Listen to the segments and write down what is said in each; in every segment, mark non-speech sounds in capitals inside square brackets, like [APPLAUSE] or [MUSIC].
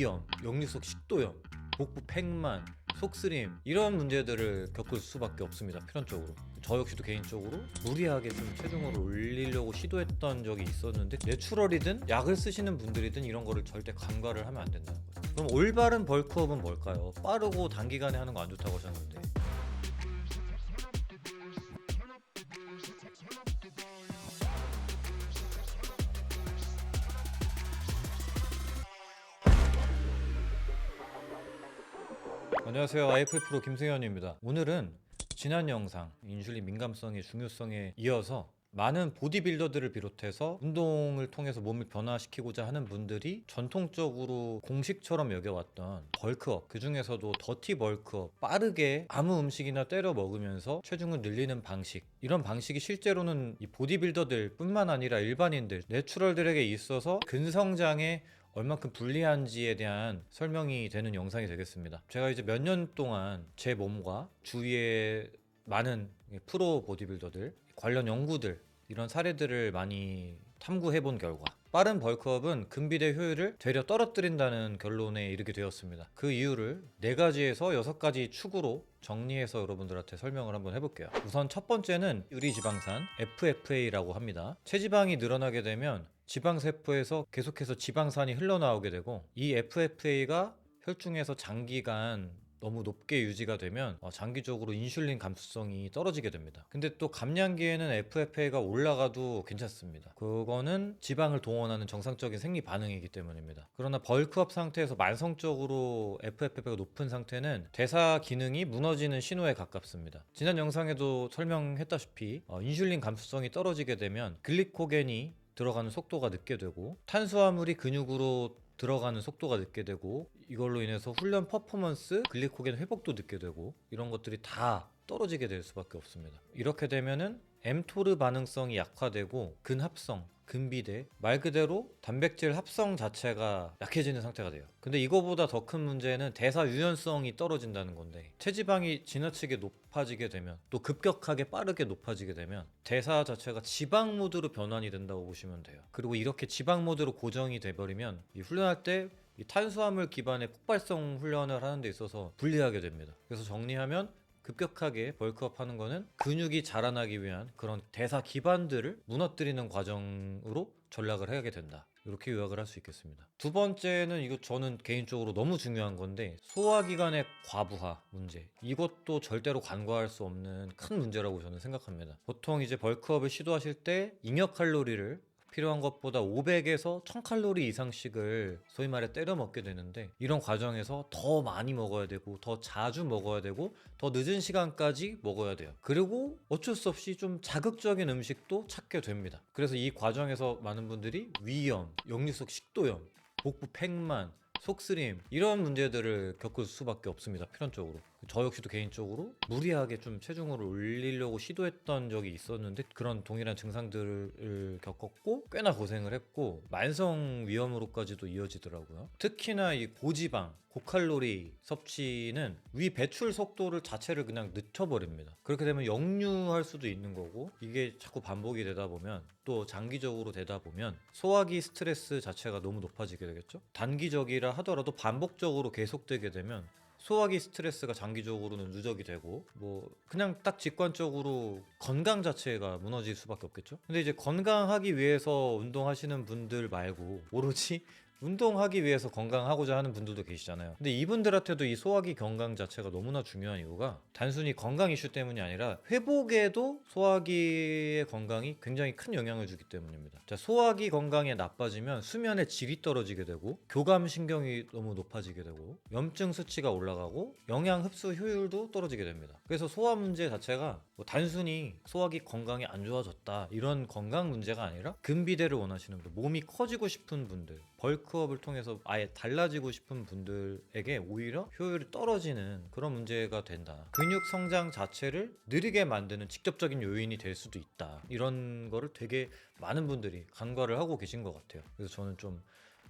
위염, 역류성 식도염, 복부 팽만, 속쓰림 이런 문제들을 겪을 수밖에 없습니다 필연적으로. 저 역시도 개인적으로 무리하게 좀 체중을 올리려고 시도했던 적이 있었는데 내추럴이든 약을 쓰시는 분들이든 이런 거를 절대 간과를 하면 안 된다는 거죠. 그럼 올바른 벌크업은 뭘까요? 빠르고 단기간에 하는 거 안 좋다고 하셨는데 안녕하세요. IF 프로 김승현입니다. 오늘은 지난 영상 인슐린 민감성의 중요성에 이어서 많은 보디빌더들을 비롯해서 운동을 통해서 몸을 변화시키고자 하는 분들이 전통적으로 공식처럼 여겨왔던 벌크업 그 중에서도 더티 벌크업 빠르게 아무 음식이나 때려 먹으면서 체중을 늘리는 방식. 이런 방식이 실제로는 이 보디빌더들 뿐만 아니라 일반인들 내추럴들에게 있어서 근성장에 얼만큼 불리한지에 대한 설명이 되는 영상이 되겠습니다. 제가 이제 몇 년 동안 제 몸과 주위에 많은 프로 보디빌더들 관련 연구들 이런 사례들을 많이 탐구해 본 결과 빠른 벌크업은 근비대 효율을 되려 떨어뜨린다는 결론에 이르게 되었습니다. 그 이유를 네 가지에서 여섯 가지 축으로 정리해서 여러분들한테 설명을 한번 해볼게요. 우선 첫 번째는 의리지방산 FFA라고 합니다. 체지방이 늘어나게 되면 지방세포에서 계속해서 지방산이 흘러나오게 되고 이 FFA가 혈중에서 장기간 너무 높게 유지가 되면 어, 장기적으로 인슐린 감수성이 떨어지게 됩니다. 근데 또 감량기에는 FFA가 올라가도 괜찮습니다. 그거는 지방을 동원하는 정상적인 생리 반응이기 때문입니다. 그러나 벌크업 상태에서 만성적으로 FFA가 높은 상태는 대사 기능이 무너지는 신호에 가깝습니다. 지난 영상에도 설명했다시피 어, 인슐린 감수성이 떨어지게 되면 글리코겐이 들어가는 속도가 늦게 되고 탄수화물이 근육으로 들어가는 속도가 늦게 되고 이걸로 인해서 훈련 퍼포먼스, 글리코겐 회복도 늦게 되고 이런 것들이 다 떨어지게 될 수밖에 없습니다. 이렇게 되면은 엠토르 반응성이 약화되고 근합성, 근비대 말 그대로 단백질 합성 자체가 약해지는 상태가 돼요. 근데 이거보다 더 큰 문제는 대사 유연성이 떨어진다는 건데 체지방이 지나치게 높아지게 되면 또 급격하게 빠르게 높아지게 되면 대사 자체가 지방 모드로 변환이 된다고 보시면 돼요. 그리고 이렇게 지방 모드로 고정이 돼 버리면 이 훈련할 때이 탄수화물 기반의 폭발성 훈련을 하는 데 있어서 불리하게 됩니다. 그래서 정리하면 급격하게 벌크업 하는 거는 근육이 자라나기 위한 그런 대사 기반들을 무너뜨리는 과정으로 전락을 하게 된다. 이렇게 요약을 할 수 있겠습니다. 두 번째는 이거 저는 개인적으로 너무 중요한 건데 소화기관의 과부하 문제. 이것도 절대로 간과할 수 없는 큰 문제라고 저는 생각합니다. 보통 이제 벌크업을 시도하실 때 잉여 칼로리를 필요한 것보다 500에서 1000칼로리 이상씩을 소위 말해 때려 먹게 되는데 이런 과정에서 더 많이 먹어야 되고 더 자주 먹어야 되고 더 늦은 시간까지 먹어야 돼요. 그리고 어쩔 수 없이 좀 자극적인 음식도 찾게 됩니다. 그래서 이 과정에서 많은 분들이 위염, 역류성 식도염, 복부 팽만, 속쓰림 이런 문제들을 겪을 수밖에 없습니다 필연적으로 저 역시도 개인적으로 무리하게 좀 체중을 올리려고 시도했던 적이 있었는데 그런 동일한 증상들을 겪었고 꽤나 고생을 했고 만성 위험으로까지도 이어지더라고요. 특히나 이 고지방 고칼로리 섭취는 위 배출 속도를 자체를 그냥 늦춰버립니다. 그렇게 되면 역류할 수도 있는 거고 이게 자꾸 반복이 되다 보면 또 장기적으로 되다 보면 소화기 스트레스 자체가 너무 높아지게 되겠죠? 단기적이라 하더라도 반복적으로 계속되게 되면 소화기 스트레스가 장기적으로는 누적이 되고 뭐 그냥 딱 직관적으로 건강 자체가 무너질 수밖에 없겠죠. 근데 이제 건강하기 위해서 운동하시는 분들 말고 오로지 운동하기 위해서 건강하고자 하는 분들도 계시잖아요. 근데 이분들한테도 이 소화기 건강 자체가 너무나 중요한 이유가 단순히 건강 이슈 때문이 아니라 회복에도 소화기의 건강이 굉장히 큰 영향을 주기 때문입니다. 자, 소화기 건강이 나빠지면 수면의 질이 떨어지게 되고 교감 신경이 너무 높아지게 되고 염증 수치가 올라가고 영양 흡수 효율도 떨어지게 됩니다. 그래서 소화 문제 자체가 뭐 단순히 소화기 건강이 안 좋아졌다 이런 건강 문제가 아니라 근비대를 원하시는 분들, 몸이 커지고 싶은 분들, 벌크 업을 통해서 아예 달라지고 싶은 분들에게 오히려 효율이 떨어지는 그런 문제가 된다. 근육 성장 자체를 느리게 만드는 직접적인 요인이 될 수도 있다. 이런 거를 되게 많은 분들이 간과를 하고 계신 것 같아요. 그래서 저는 좀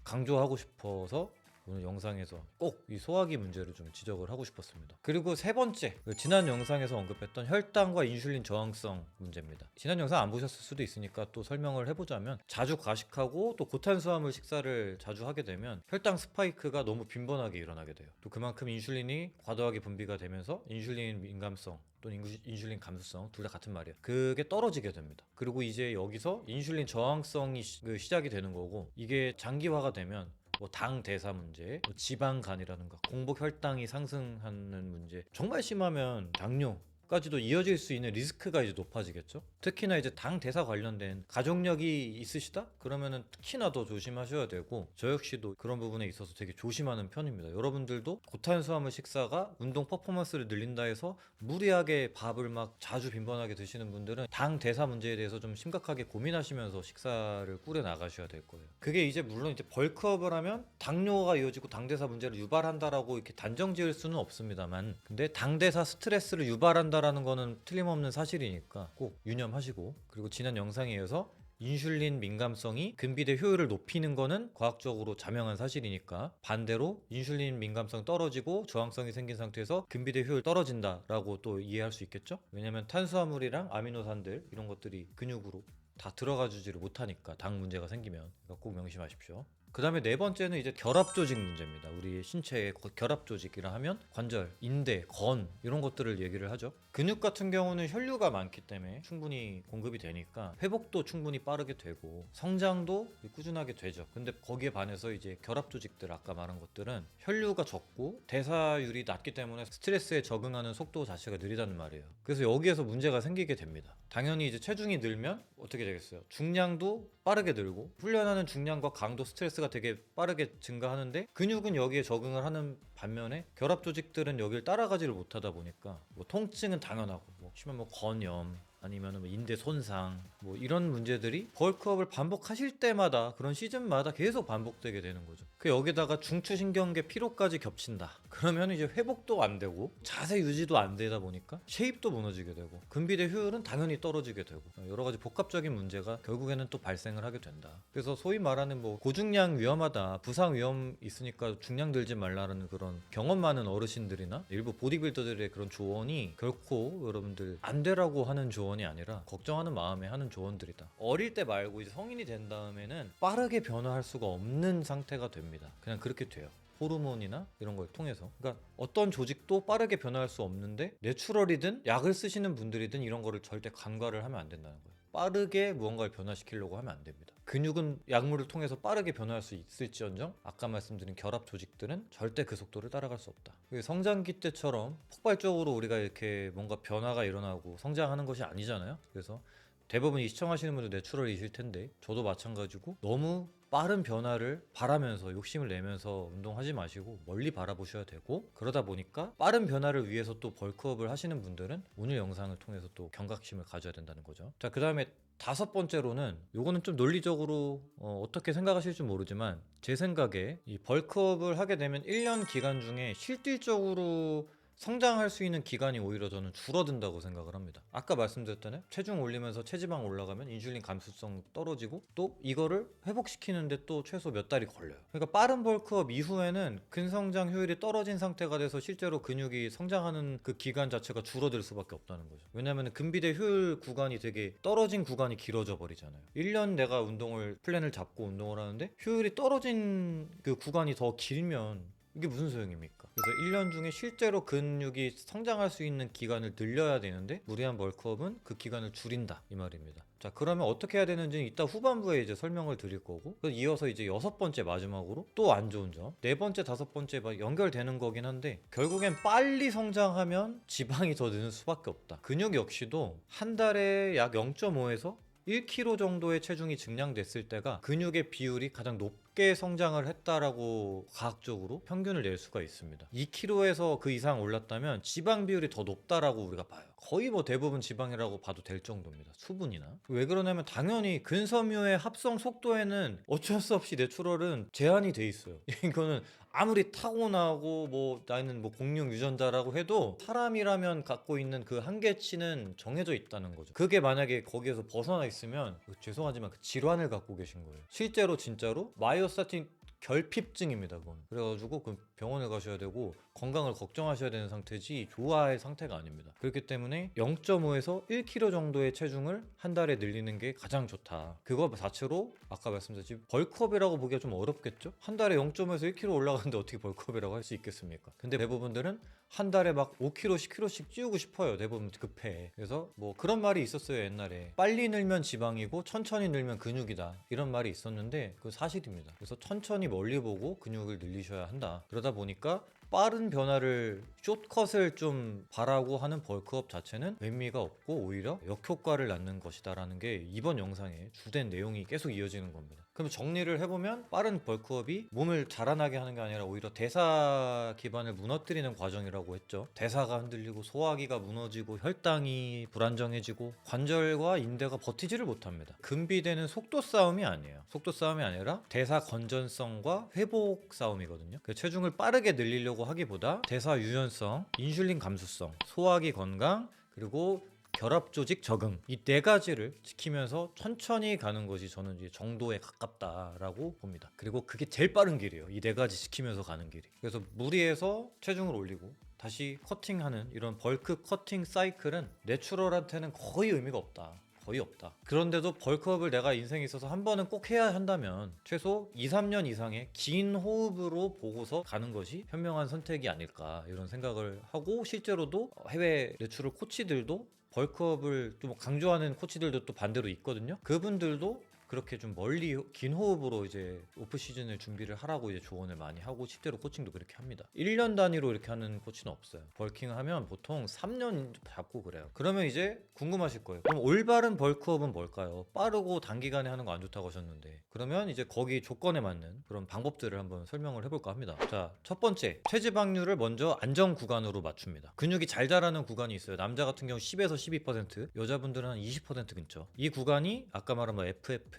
강조하고 싶어서 오늘 영상에서 꼭 이 소화기 문제를 좀 지적을 하고 싶었습니다. 그리고 세 번째, 그 지난 영상에서 언급했던 혈당과 인슐린 저항성 문제입니다. 지난 영상 안 보셨을 수도 있으니까 또 설명을 해보자면 자주 과식하고 또 고탄수화물 식사를 자주 하게 되면 혈당 스파이크가 너무 빈번하게 일어나게 돼요. 또 그만큼 인슐린이 과도하게 분비가 되면서 인슐린 민감성 또는 인슐린 감수성 둘 다 같은 말이에요. 그게 떨어지게 됩니다. 그리고 이제 여기서 인슐린 저항성이 시, 그 시작이 되는 거고 이게 장기화가 되면 뭐 당 대사 문제, 뭐 지방 간이라든가 공복 혈당이 상승하는 문제, 정말 심하면 당뇨. 까지도 이어질 수 있는 리스크가 이제 높아지겠죠. 특히나 이제 당 대사 관련된 가족력이 있으시다? 그러면은 특히나 더 조심하셔야 되고 저 역시도 그런 부분에 있어서 되게 조심하는 편입니다. 여러분들도 고탄수화물 식사가 운동 퍼포먼스를 늘린다 해서 무리하게 밥을 막 자주 빈번하게 드시는 분들은 당 대사 문제에 대해서 좀 심각하게 고민하시면서 식사를 꾸려 나가셔야 될 거예요. 그게 이제 물론 이제 벌크업을 하면 당뇨가 이어지고 당 대사 문제를 유발한다라고 이렇게 단정 지을 수는 없습니다만 근데 당 대사 스트레스를 유발한다 라는 거는 틀림없는 사실이니까 꼭 유념하시고 그리고 지난 영상에 이어서 인슐린 민감성이 근비대 효율을 높이는 거는 과학적으로 자명한 사실이니까 반대로 인슐린 민감성 떨어지고 저항성이 생긴 상태에서 근비대 효율 떨어진다라고 또 이해할 수 있겠죠? 왜냐면 탄수화물이랑 아미노산들 이런 것들이 근육으로 다 들어가 주지를 못하니까 당 문제가 생기면 그러니까 꼭 명심하십시오. 그 다음에 네 번째는 이제 결합 조직 문제입니다. 우리 신체의 거- 결합 조직이라 하면 관절, 인대, 건 이런 것들을 얘기를 하죠. 근육 같은 경우는 혈류가 많기 때문에 충분히 공급이 되니까 회복도 충분히 빠르게 되고 성장도 꾸준하게 되죠. 근데 거기에 반해서 이제 결합 조직들 아까 말한 것들은 혈류가 적고 대사율이 낮기 때문에 스트레스에 적응하는 속도 자체가 느리다는 말이에요. 그래서 여기에서 문제가 생기게 됩니다. 당연히 이제 체중이 늘면 어떻게 되겠어요? 중량도 빠르게 늘고 훈련하는 중량과 강도 스트레스가 되게 빠르게 증가하는데 근육은 여기에 적응을 하는 반면에 결합 조직들은 여기를 따라가지를 못하다 보니까 뭐 통증은 당연하고 뭐 심한 뭐 건염 아니면 뭐 인대 손상 뭐 이런 문제들이 벌크업을 반복하실 때마다 그런 시즌마다 계속 반복되게 되는 거죠. 그 여기다가 중추신경계 피로까지 겹친다. 그러면 이제 회복도 안 되고 자세 유지도 안 되다 보니까 쉐입도 무너지게 되고 근비대 효율은 당연히 떨어지게 되고 여러 가지 복합적인 문제가 결국에는 또 발생을 하게 된다. 그래서 소위 말하는 뭐 고중량 위험하다, 부상 위험 있으니까 중량 들지 말라는 그런 경험 많은 어르신들이나 일부 보디빌더들의 그런 조언이 결코 여러분들 안 되라고 하는 조언 이 아니라 걱정하는 마음에 하는 조언들이다. 어릴 때 말고 이제 성인이 된 다음에는 빠르게 변화할 수가 없는 상태가 됩니다. 그냥 그렇게 돼요. 호르몬이나 이런 걸 통해서 그러니까 어떤 조직도 빠르게 변화할 수 없는데 내추럴이든 약을 쓰시는 분들이든 이런 거를 절대 간과를 하면 안 된다는 거예요 빠르게 무언가를 변화시키려고 하면 안 됩니다 근육은 약물을 통해서 빠르게 변화할 수 있을지언정 아까 말씀드린 결합 조직들은 절대 그 속도를 따라갈 수 없다 그게 성장기 때처럼 폭발적으로 우리가 이렇게 뭔가 변화가 일어나고 성장하는 것이 아니잖아요 그래서 대부분 이 시청하시는 분들 내추럴이실 텐데 저도 마찬가지고 너무 빠른 변화를 바라면서 욕심을 내면서 운동하지 마시고 멀리 바라보셔야 되고 그러다 보니까 빠른 변화를 위해서 또 벌크업을 하시는 분들은 오늘 영상을 통해서 또 경각심을 가져야 된다는 거죠. 자, 그 다음에 다섯 번째로는 요거는 좀 논리적으로 어, 어떻게 생각하실지 모르지만 제 생각에 이 벌크업을 하게 되면 1년 기간 중에 실질적으로 성장할 수 있는 기간이 오히려 저는 줄어든다고 생각을 합니다. 아까 말씀드렸잖아요. 체중 올리면서 체지방 올라가면 인슐린 감수성 떨어지고 또 이거를 회복시키는데 또 최소 몇 달이 걸려요. 그러니까 빠른 벌크업 이후에는 근성장 효율이 떨어진 상태가 돼서 실제로 근육이 성장하는 그 기간 자체가 줄어들 수밖에 없다는 거죠. 왜냐하면 근비대 효율 구간이 되게 떨어진 구간이 길어져 버리잖아요. 1년 내가 운동을 플랜을 잡고 운동을 하는데 효율이 떨어진 그 구간이 더 길면 이게 무슨 소용입니까? 그래서 1년 중에 실제로 근육이 성장할 수 있는 기간을 늘려야 되는데 무리한 벌크업은 그 기간을 줄인다 이 말입니다. 자 그러면 어떻게 해야 되는지 이따 후반부에 이제 설명을 드릴 거고 이어서 이제 여섯 번째 마지막으로 또 안 좋은 점 네 번째 다섯 번째 막 연결되는 거긴 한데 결국엔 빨리 성장하면 지방이 더 느는 수밖에 없다. 근육 역시도 한 달에 약 0.5에서 1kg 정도의 체중이 증량됐을 때가 근육의 비율이 가장 높게 성장을 했다라고 과학적으로 평균을 낼 수가 있습니다. 2kg에서 그 이상 올랐다면 지방 비율이 더 높다라고 우리가 봐요. 거의 뭐 대부분 지방이라고 봐도 될 정도입니다. 수분이나. 왜 그러냐면 당연히 근섬유의 합성 속도에는 어쩔 수 없이 내추럴은 제한이 돼 있어요. [LAUGHS] 이거는 아무리 타고나고 뭐 나는 뭐 공룡 유전자라고 해도 사람이라면 갖고 있는 그 한계치는 정해져 있다는 거죠. 그게 만약에 거기에서 벗어나 있으면 그 죄송하지만 그 질환을 갖고 계신 거예요. 실제로 진짜로 마이 오 스타틴 결핍증입니다. 그건. 그래가지고 그 병원에 가셔야 되고 건강을 걱정하셔야 되는 상태지 좋아할 상태가 아닙니다. 그렇기 때문에 0.5에서 1kg 정도의 체중을 한 달에 늘리는 게 가장 좋다. 그거 자체로 아까 말씀드렸지 벌크업이라고 보기가 좀 어렵겠죠? 한 달에 0.5에서 1kg 올라가는데 어떻게 벌크업이라고 할 수 있겠습니까? 근데 대부분들은 한 달에 막 5kg, 10kg씩 찌우고 싶어요. 대부분 급해. 그래서 뭐 그런 말이 있었어요 옛날에. 빨리 늘면 지방이고 천천히 늘면 근육이다. 이런 말이 있었는데 그 사실입니다. 그래서 천천히 멀리 보고 근육을 늘리셔야 한다. 그러다 보니까 빠른 변화를 숏컷을 좀 바라고 하는 벌크업 자체는 의미가 없고 오히려 역효과를 낳는 것이다라는 게 이번 영상의 주된 내용이 계속 이어지는 겁니다. 그럼 정리를 해보면 빠른 벌크업이 몸을 자라나게 하는 게 아니라 오히려 대사 기반을 무너뜨리는 과정이라고 했죠. 대사가 흔들리고 소화기가 무너지고 혈당이 불안정해지고 관절과 인대가 버티지를 못합니다. 금비되는 속도 싸움이 아니에요. 속도 싸움이 아니라 대사 건전성과 회복 싸움이거든요. 그 체중을 빠르게 늘리려고 하기보다 대사 유연 성, 인슐린 감수성, 소화기 건강 그리고 결합 조직 적응 이 네 가지를 지키면서 천천히 가는 것이 저는 이제 정도에 가깝다라고 봅니다. 그리고 그게 제일 빠른 길이에요. 이 네 가지 지키면서 가는 길이. 그래서 무리해서 체중을 올리고 다시 커팅하는 이런 벌크 커팅 사이클은 내추럴한테는 거의 의미가 없다. 거의 없다. 그런데도 벌크업을 내가 인생에 있어서 한 번은 꼭 해야 한다면 최소 2, 3년 이상의 긴 호흡으로 보고서 가는 것이 현명한 선택이 아닐까 이런 생각을 하고 실제로도 해외 내추럴 코치들도 벌크업을 좀 강조하는 코치들도 또 반대로 있거든요. 그분들도 그렇게 좀 멀리 긴 호흡으로 이제 오프 시즌을 준비를 하라고 이제 조언을 많이 하고 실제로 코칭도 그렇게 합니다. 1년 단위로 이렇게 하는 코치는 없어요. 벌킹 하면 보통 3년 잡고 그래요. 그러면 이제 궁금하실 거예요. 그럼 올바른 벌크업은 뭘까요? 빠르고 단기간에 하는 거 안 좋다고 하셨는데 그러면 이제 거기 조건에 맞는 그런 방법들을 한번 설명을 해볼까 합니다. 자, 첫 번째 체지방률을 먼저 안정 구간으로 맞춥니다. 근육이 잘 자라는 구간이 있어요. 남자 같은 경우 10에서 12%, 여자분들은 한 20% 근처. 이 구간이 아까 말한 뭐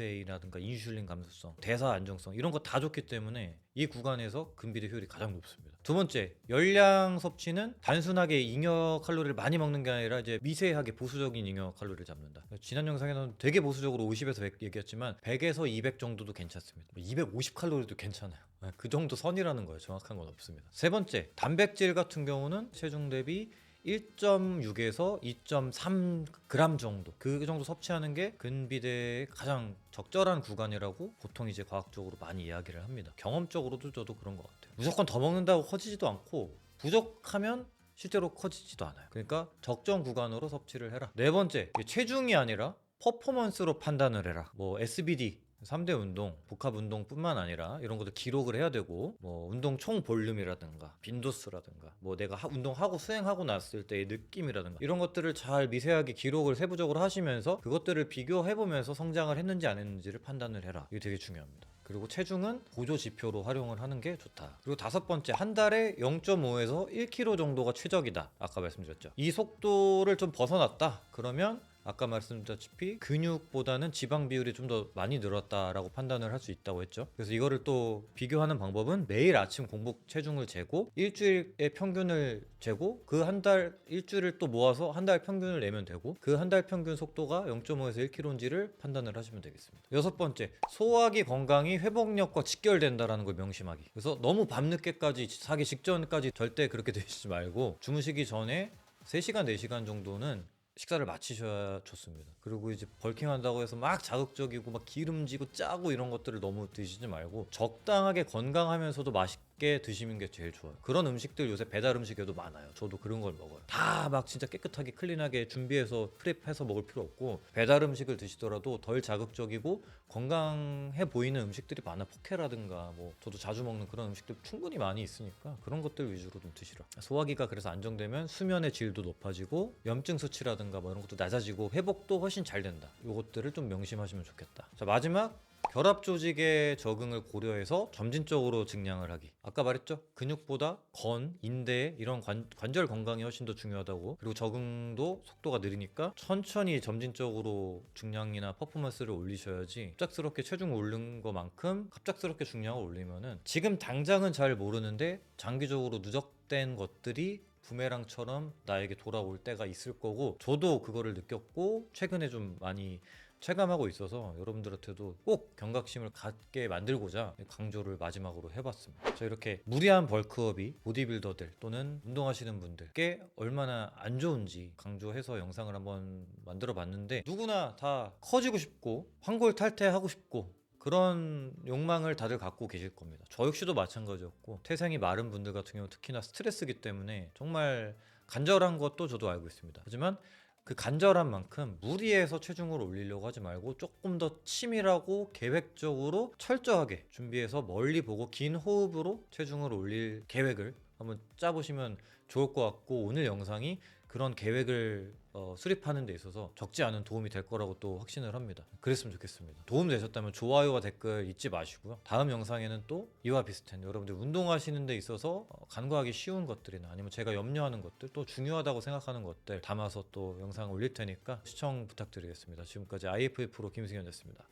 FFA라든가 인슐린 감수성, 대사 안정성 이런 거 다 좋기 때문에 이 구간에서 근비대 효율이 가장 높습니다. 두 번째, 열량 섭취는 단순하게 잉여 칼로리를 많이 먹는 게 아니라 이제 미세하게 보수적인 잉여 칼로리를 잡는다. 지난 영상에서는 되게 보수적으로 50에서 100 얘기했지만 100에서 200 정도도 괜찮습니다. 250 칼로리도 괜찮아요. 네, 그 정도 선이라는 거예요. 정확한 건 없습니다. 세 번째, 단백질 같은 경우는 체중 대비 1.6에서 2.3g 정도 그 정도 섭취하는 게 근비대의 가장 적절한 구간이라고 보통 이제 과학적으로 많이 이야기를 합니다. 경험적으로도 저도 그런 것 같아요. 무조건 더 먹는다고 커지지도 않고 부족하면 실제로 커지지도 않아요. 그러니까 적정 구간으로 섭취를 해라. 네 번째, 체중이 아니라 퍼포먼스로 판단을 해라. 뭐 SBD 3대 운동, 복합 운동뿐만 아니라 이런 것도 기록을 해야 되고 뭐 운동 총 볼륨이라든가 빈도수라든가 뭐 내가 하- 운동하고 수행하고 났을 때의 느낌이라든가 이런 것들을 잘 미세하게 기록을 세부적으로 하시면서 그것들을 비교해 보면서 성장을 했는지 안 했는지를 판단을 해라. 이게 되게 중요합니다. 그리고 체중은 보조 지표로 활용을 하는 게 좋다. 그리고 다섯 번째, 한 달에 0.5에서 1kg 정도가 최적이다. 아까 말씀드렸죠. 이 속도를 좀 벗어났다. 그러면 아까 말씀드렸다시피 근육보다는 지방 비율이 좀 더 많이 늘었다라고 판단을 할 수 있다고 했죠. 그래서 이거를 또 비교하는 방법은 매일 아침 공복 체중을 재고 일주일의 평균을 재고 그 한 달 일주일을 또 모아서 한 달 평균을 내면 되고 그 한 달 평균 속도가 0.5에서 1kg인지를 판단을 하시면 되겠습니다. 여섯 번째, 소화기 건강이 회복력과 직결된다라는 걸 명심하기. 그래서 너무 밤늦게까지 자기 직전까지 절대 그렇게 [LAUGHS] 되시지 말고 주무시기 전에 3시간, 4시간 정도는 식사를 마치셔야 좋습니다. 그리고 이제 벌킹 한다고 해서 막 자극적이고 막 기름지고 짜고 이런 것들을 너무 드시지 말고 적당하게 건강하면서도 맛있게 드시는 게 제일 좋아요. 그런 음식들 요새 배달 음식에도 많아요. 저도 그런 걸 먹어요. 다 막 진짜 깨끗하게 클린하게 준비해서 프랩해서 먹을 필요 없고 배달 음식을 드시더라도 덜 자극적이고 건강해 보이는 음식들이 많아. 포케라든가 뭐 저도 자주 먹는 그런 음식들 충분히 많이 있으니까 그런 것들 위주로 좀 드시라. 소화기가 그래서 안정되면 수면의 질도 높아지고 염증 수치라든가 뭐 이런 것도 낮아지고 회복도 훨씬 잘 된다. 요것들을 좀 명심하시면 좋겠다. 자 마지막 결합 조직의 적응을 고려해서 점진적으로 증량을 하기. 아까 말했죠? 근육보다 건, 인대 이런 관, 관절 건강이 훨씬 더 중요하다고. 그리고 적응도 속도가 느리니까 천천히 점진적으로 중량이나 퍼포먼스를 올리셔야지 갑작스럽게 체중을 오른 것만큼 갑작스럽게 중량을 올리면은 지금 당장은 잘 모르는데 장기적으로 누적된 것들이 부메랑처럼 나에게 돌아올 때가 있을 거고 저도 그거를 느꼈고 최근에 좀 많이 체감하고 있어서 여러분들한테도 꼭 경각심을 갖게 만들고자 강조를 마지막으로 해봤습니다. 자 이렇게 무리한 벌크업이 보디빌더들 또는 운동하시는 분들께 얼마나 안 좋은지 강조해서 영상을 한번 만들어 봤는데 누구나 다 커지고 싶고 황골 탈퇴하고 싶고 그런 욕망을 다들 갖고 계실 겁니다. 저 역시도 마찬가지였고 태생이 마른 분들 같은 경우 특히나 스트레스기 때문에 정말 간절한 것도 저도 알고 있습니다. 하지만 그 간절한 만큼 무리해서 체중을 올리려고 하지 말고 조금 더 치밀하고 계획적으로 철저하게 준비해서 멀리 보고 긴 호흡으로 체중을 올릴 계획을 한번 짜보시면 좋을 것 같고 오늘 영상이 그런 계획을 어, 수립하는 데 있어서 적지 않은 도움이 될 거라고 또 확신을 합니다. 그랬으면 좋겠습니다. 도움 되셨다면 좋아요와 댓글 잊지 마시고요. 다음 영상에는 또 이와 비슷한 여러분들 운동하시는 데 있어서 어, 간과하기 쉬운 것들이나 아니면 제가 염려하는 것들 또 중요하다고 생각하는 것들 담아서 또 영상 올릴 테니까 시청 부탁드리겠습니다. 지금까지 IFF 프로 김승현이었습니다.